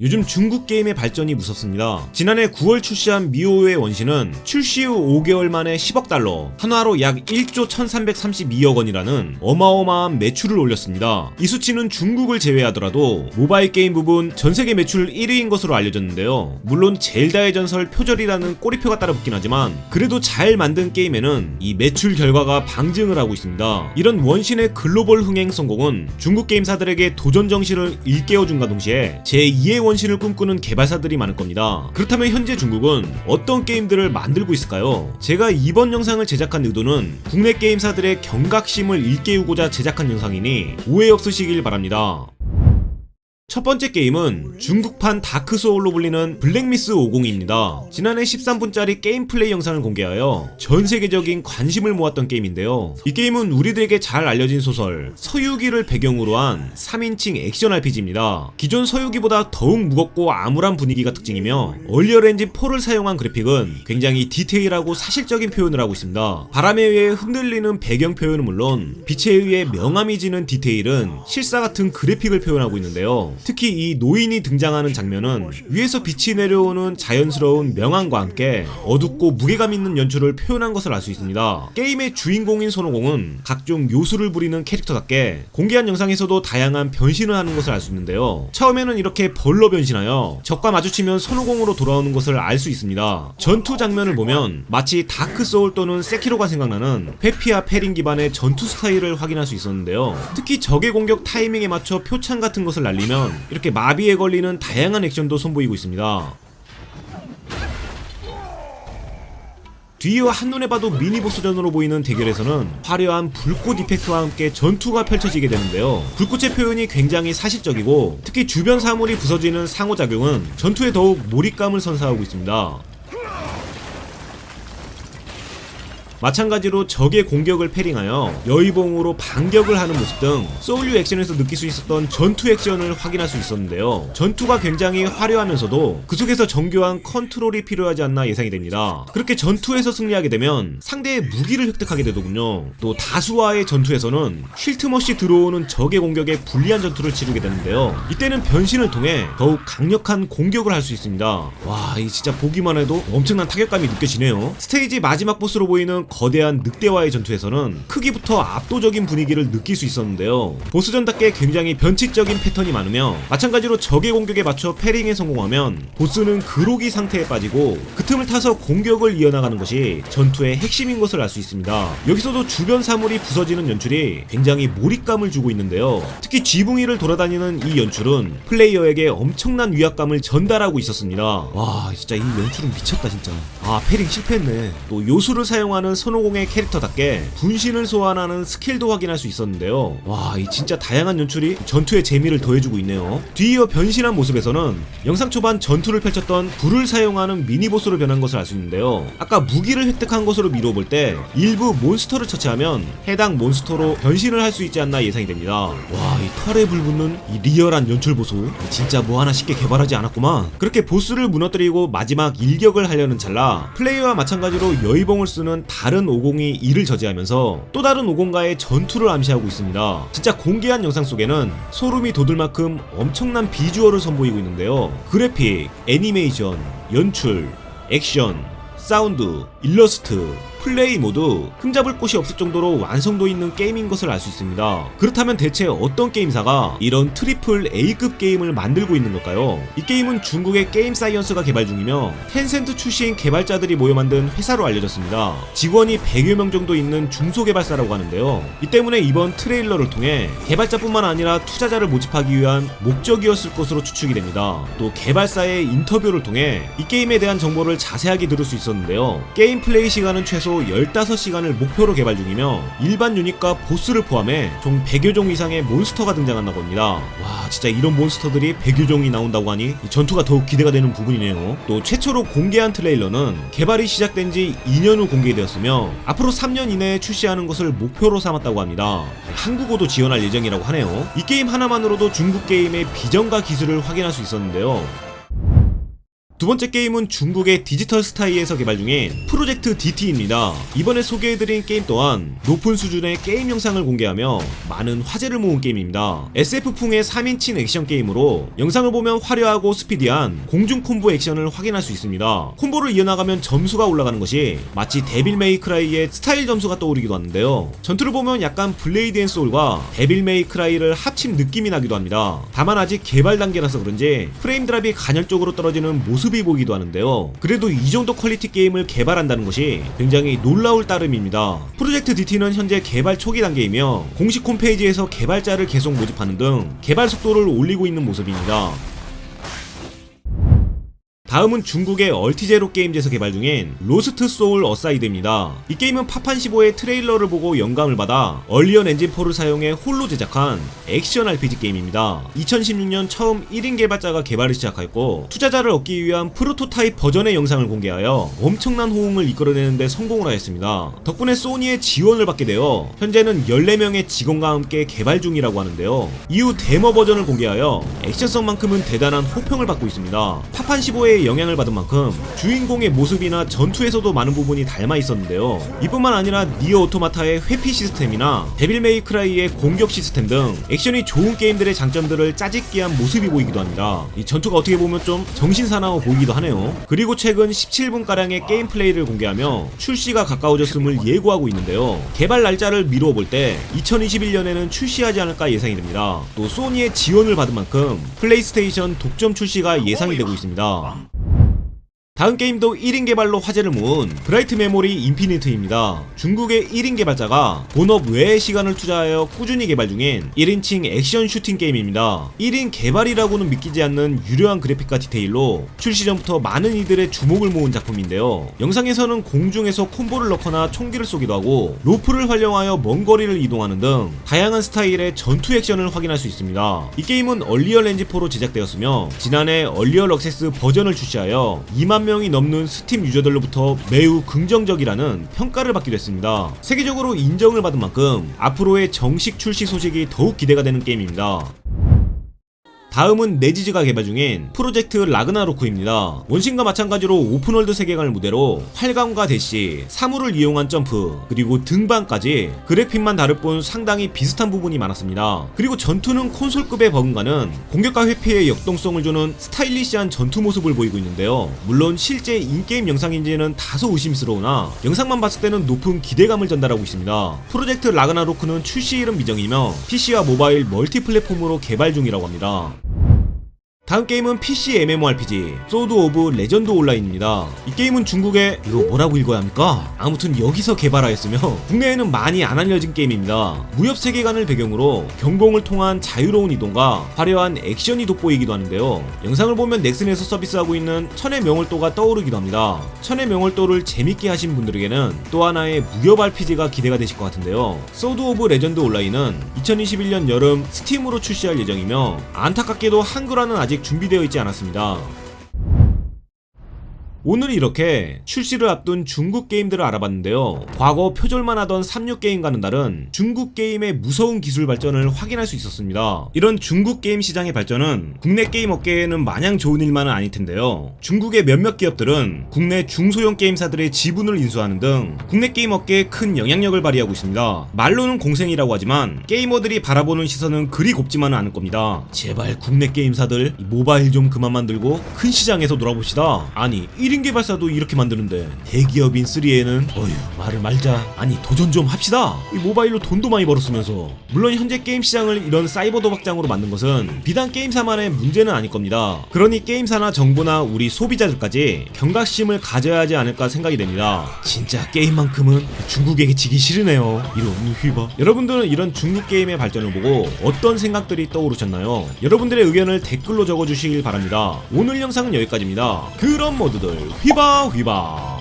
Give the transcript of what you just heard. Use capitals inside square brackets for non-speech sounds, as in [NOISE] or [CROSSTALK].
요즘 중국 게임의 발전이 무섭습니다. 지난해 9월 출시한 미오의 원신은 출시 후 5개월 만에 10억 달러, 한화로 약 1조 1332억 원이라는 어마어마한 매출을 올렸습니다. 이 수치는 중국을 제외하더라도 모바일 게임 부분 전 세계 매출 1위인 것으로 알려졌는데요. 물론 젤다의 전설 표절이라는 꼬리표가 따라 붙긴 하지만 그래도 잘 만든 게임에는 이 매출 결과가 방증을 하고 있습니다. 이런 원신의 글로벌 흥행 성공은 중국 게임사들에게 도전 정신을 일깨워준과 동시에 제2의 원신을 꿈꾸는 개발사들이 많을 겁니다. 그렇다면 현재 중국은 어떤 게임들을 만들고 있을까요? 제가 이번 영상을 제작한 의도는 국내 게임사들의 경각심을 일깨우고자 제작한 영상이니 오해 없으시길 바랍니다. 첫 번째 게임은 중국판 다크 소울로 불리는 블랙미스 50입니다. 지난해 13분짜리 게임 플레이 영상을 공개하여 전 세계적인 관심을 모았던 게임인데요. 이 게임은 우리들에게 잘 알려진 소설 서유기를 배경으로 한 3인칭 액션 RPG입니다. 기존 서유기보다 더욱 무겁고 암울한 분위기가 특징이며 얼리어 렌진 4를 사용한 그래픽은 굉장히 디테일하고 사실적인 표현을 하고 있습니다. 바람에 의해 흔들리는 배경 표현은 물론 빛에 의해 명암이 지는 디테일은 실사 같은 그래픽을 표현하고 있는데요. 특히 이 노인이 등장하는 장면은 위에서 빛이 내려오는 자연스러운 명암과 함께 어둡고 무게감 있는 연출을 표현한 것을 알 수 있습니다. 게임의 주인공인 손오공은 각종 요술을 부리는 캐릭터답게 공개한 영상에서도 다양한 변신을 하는 것을 알 수 있는데요. 처음에는 이렇게 벌로 변신하여 적과 마주치면 손오공으로 돌아오는 것을 알 수 있습니다. 전투 장면을 보면 마치 다크 소울 또는 세키로가 생각나는 페피아 페린 기반의 전투 스타일을 확인할 수 있었는데요. 특히 적의 공격 타이밍에 맞춰 표창 같은 것을 날리면 이렇게 마비에 걸리는 다양한 액션도 선보이고 있습니다. 뒤이어 한눈에 봐도 미니 보스전으로 보이는 대결에서는 화려한 불꽃 이펙트와 함께 전투가 펼쳐지게 되는데요. 불꽃의 표현이 굉장히 사실적이고 특히 주변 사물이 부서지는 상호작용은 전투에 더욱 몰입감을 선사하고 있습니다. 마찬가지로 적의 공격을 패링하여 여의봉으로 반격을 하는 모습 등 소울류 액션에서 느낄 수 있었던 전투 액션을 확인할 수 있었는데요. 전투가 굉장히 화려하면서도 그 속에서 정교한 컨트롤이 필요하지 않나 예상이 됩니다. 그렇게 전투에서 승리하게 되면 상대의 무기를 획득하게 되더군요. 또 다수와의 전투에서는 쉴 틈 없이 들어오는 적의 공격에 불리한 전투를 치르게 되는데요. 이때는 변신을 통해 더욱 강력한 공격을 할 수 있습니다. 와, 이 진짜 보기만 해도 엄청난 타격감이 느껴지네요. 스테이지 마지막 보스로 보이는 거대한 늑대와의 전투에서는 크기부터 압도적인 분위기를 느낄 수 있었는데요. 보스전답게 굉장히 변칙적인 패턴이 많으며 마찬가지로 적의 공격에 맞춰 패링에 성공하면 보스는 그로기 상태에 빠지고 그 틈을 타서 공격을 이어나가는 것이 전투의 핵심인 것을 알 수 있습니다. 여기서도 주변 사물이 부서지는 연출이 굉장히 몰입감을 주고 있는데요. 특히 지붕 위를 돌아다니는 이 연출은 플레이어에게 엄청난 위압감을 전달하고 있었습니다. 와 진짜 이 연출은 미쳤다 진짜. 아 패링 실패했네. 또 요술을 사용하는 손오공의 캐릭터답게 분신을 소환하는 스킬도 확인할 수 있었는데요. 와, 이 진짜 다양한 연출이 전투의 재미를 더해주고 있네요. 뒤이어 변신한 모습에서는 영상 초반 전투를 펼쳤던 불을 사용하는 미니보스로 변한 것을 알 수 있는데요. 아까 무기를 획득한 것으로 미뤄볼 때 일부 몬스터를 처치하면 해당 몬스터로 변신을 할 수 있지 않나 예상이 됩니다. 와, 이 털에 불붙는 이 리얼한 연출 보소. 진짜 뭐 하나 쉽게 개발하지 않았구만. 그렇게 보스를 무너뜨리고 마지막 일격을 하려는 찰나 플레이어와 마찬가지로 여의봉을 쓰는 다른 50이 이를 저지하면서 또 다른 50과의 전투를 암시하고 있습니다. 진짜 공개한 영상 속에는 소름이 돋을 만큼 엄청난 비주얼을 선보이고 있는데요. 그래픽, 애니메이션, 연출, 액션, 사운드, 일러스트, 플레이 모두 흠잡을 곳이 없을 정도로 완성도 있는 게임인 것을 알 수 있습니다. 그렇다면 대체 어떤 게임사가 이런 트리플 A급 게임을 만들고 있는 걸까요? 이 게임은 중국의 게임 사이언스가 개발 중이며 텐센트 출신 개발자들이 모여 만든 회사로 알려졌습니다. 직원이 100여 명 정도 있는 중소개발사라고 하는데요. 이 때문에 이번 트레일러를 통해 개발자뿐만 아니라 투자자를 모집하기 위한 목적이었을 것으로 추측이 됩니다. 또 개발사의 인터뷰를 통해 이 게임에 대한 정보를 자세하게 들을 수 있었는데요. 게임 플레이 시간은 최소 15시간을 목표로 개발 중이며 일반 유닛과 보스를 포함해 총 100여 종 이상의 몬스터가 등장한다고 합니다. 와 진짜 이런 몬스터들이 100여 종이 나온다고 하니 이 전투가 더욱 기대가 되는 부분이네요. 또 최초로 공개한 트레일러는 개발이 시작된 지 2년 후 공개되었으며 앞으로 3년 이내에 출시하는 것을 목표로 삼았다고 합니다. 한국어도 지원할 예정이라고 하네요. 이 게임 하나만으로도 중국 게임의 비전과 기술을 확인할 수 있었는데요. 두 번째 게임은 중국의 디지털 스타이에서 개발 중인 프로젝트 DT입니다. 이번에 소개해드린 게임 또한 높은 수준의 게임 영상을 공개하며 많은 화제를 모은 게임입니다. SF풍의 3인칭 액션 게임으로 영상을 보면 화려하고 스피디한 공중 콤보 액션을 확인할 수 있습니다. 콤보를 이어나가면 점수가 올라가는 것이 마치 데빌 메이크라이의 스타일 점수가 떠오르기도 하는데요. 전투를 보면 약간 블레이드 앤 소울과 데빌 메이크라이를 합친 느낌이 나기도 합니다. 다만 아직 개발 단계라서 그런지 프레임 드랍이 간헐적으로 떨어지는 모습 이 보이기도 하는데요. 그래도 이 정도 퀄리티 게임을 개발한다는 것이 굉장히 놀라울 따름입니다. 프로젝트 DT는 현재 개발 초기 단계이며 공식 홈페이지에서 개발자를 계속 모집하는 등 개발 속도를 올리고 있는 모습입니다. 다음은 중국의 얼티제로 게임즈에서 개발 중인 로스트 소울 어사이드입니다. 이 게임은 파판 15의 트레일러를 보고 영감을 받아 얼리언 엔진 4를 사용해 홀로 제작한 액션 RPG 게임입니다. 2016년 처음 1인 개발자가 개발을 시작했고 투자자를 얻기 위한 프로토타입 버전의 영상을 공개하여 엄청난 호응을 이끌어내는데 성공을 하였습니다. 덕분에 소니의 지원을 받게 되어 현재는 14명의 직원과 함께 개발 중이라고 하는데요. 이후 데모 버전을 공개하여 액션성만큼은 대단한 호평을 받고 있습니다. 파판 15의 영향을 받은 만큼 주인공의 모습이나 전투에서도 많은 부분이 닮아 있었는데요. 이뿐만 아니라 니어 오토마타의 회피 시스템이나 데빌 메이크라이의 공격 시스템 등 액션이 좋은 게임들의 장점들을 짜집기한 모습이 보이기도 합니다. 이 전투가 어떻게 보면 좀 정신사나워 보이기도 하네요. 그리고 최근 17분가량의 게임 플레이를 공개하며 출시가 가까워졌음을 예고하고 있는데요. 개발 날짜를 미루어 볼 때 2021년에는 출시하지 않을까 예상이 됩니다. 또 소니의 지원을 받은 만큼 플레이스테이션 독점 출시가 예상이 되고 있습니다. 다음 게임도 1인 개발로 화제를 모은 브라이트 메모리 인피니트입니다. 중국의 1인 개발자가 본업 외의 시간을 투자하여 꾸준히 개발 중인 1인칭 액션 슈팅 게임입니다. 1인 개발이라고는 믿기지 않는 유려한 그래픽과 디테일로 출시 전부터 많은 이들의 주목을 모은 작품인데요. 영상에서는 공중에서 콤보를 넣거나 총기를 쏘기도 하고 로프를 활용하여 먼 거리를 이동하는 등 다양한 스타일의 전투 액션을 확인할 수 있습니다. 이 게임은 얼리얼 렌즈4로 제작되었으며 지난해 얼리얼 억세스 버전을 출시하여 2만 명이 넘는 스팀 유저들로부터 매우 긍정적이라는 평가를 받기도 했습니다. 세계적으로 인정을 받은 만큼 앞으로의 정식 출시 소식이 더욱 기대가 되는 게임입니다. 다음은 네지즈가 개발 중인 프로젝트 라그나로크입니다. 원신과 마찬가지로 오픈월드 세계관을 무대로 활강과 대시, 사물을 이용한 점프, 그리고 등반까지 그래픽만 다를 뿐 상당히 비슷한 부분이 많았습니다. 그리고 전투는 콘솔급의 버금가는 공격과 회피에 역동성을 주는 스타일리시한 전투 모습을 보이고 있는데요. 물론 실제 인게임 영상인지는 다소 의심스러우나 영상만 봤을 때는 높은 기대감을 전달하고 있습니다. 프로젝트 라그나로크는 출시일은 미정이며 PC와 모바일 멀티 플랫폼으로 개발 중이라고 합니다. 다음 게임은 PC MMORPG 소드 오브 레전드 온라인입니다. 이 게임은 중국에 이거 뭐라고 읽어야 합니까? 아무튼 여기서 개발하였으며 [LAUGHS] 국내에는 많이 안 알려진 게임입니다. 무협 세계관을 배경으로 경공을 통한 자유로운 이동과 화려한 액션이 돋보이기도 하는데요. 영상을 보면 넥슨에서 서비스하고 있는 천의 명월도가 떠오르기도 합니다. 천의 명월도를 재밌게 하신 분들에게는 또 하나의 무협 RPG가 기대가 되실 것 같은데요. 소드 오브 레전드 온라인은 2021년 여름 스팀으로 출시할 예정이며 안타깝게도 한글화는 아직 준비되어 있지 않았습니다. 오늘 이렇게 출시를 앞둔 중국 게임들을 알아봤는데요. 과거 표절만 하던 36게임과는 다른 중국 게임의 무서운 기술 발전을 확인할 수 있었습니다. 이런 중국 게임 시장의 발전은 국내 게임 업계에는 마냥 좋은 일만은 아닐 텐데요. 중국의 몇몇 기업들은 국내 중소형 게임사들의 지분을 인수하는 등 국내 게임 업계에 큰 영향력을 발휘하고 있습니다. 말로는 공생이라고 하지만 게이머들이 바라보는 시선은 그리 곱지만은 않을 겁니다. 제발 국내 게임사들 이 모바일 좀 그만 만들고 큰 시장에서 놀아봅시다. 아니 1인 개발사도 이렇게 만드는데 대기업인 3A는 어휴 말을 말자. 아니 도전 좀 합시다. 이 모바일로 돈도 많이 벌었으면서. 물론 현재 게임 시장을 이런 사이버 도박장으로 만든 것은 비단 게임사만의 문제는 아닐 겁니다. 그러니 게임사나 정부나 우리 소비자들까지 경각심을 가져야 하지 않을까 생각이 됩니다. 진짜 게임만큼은 중국에게 지기 싫으네요. 이런 휘바 여러분들은 이런 중국 게임의 발전을 보고 어떤 생각들이 떠오르셨나요? 여러분들의 의견을 댓글로 적어주시길 바랍니다. 오늘 영상은 여기까지입니다. 그럼 모두들 휘바 휘바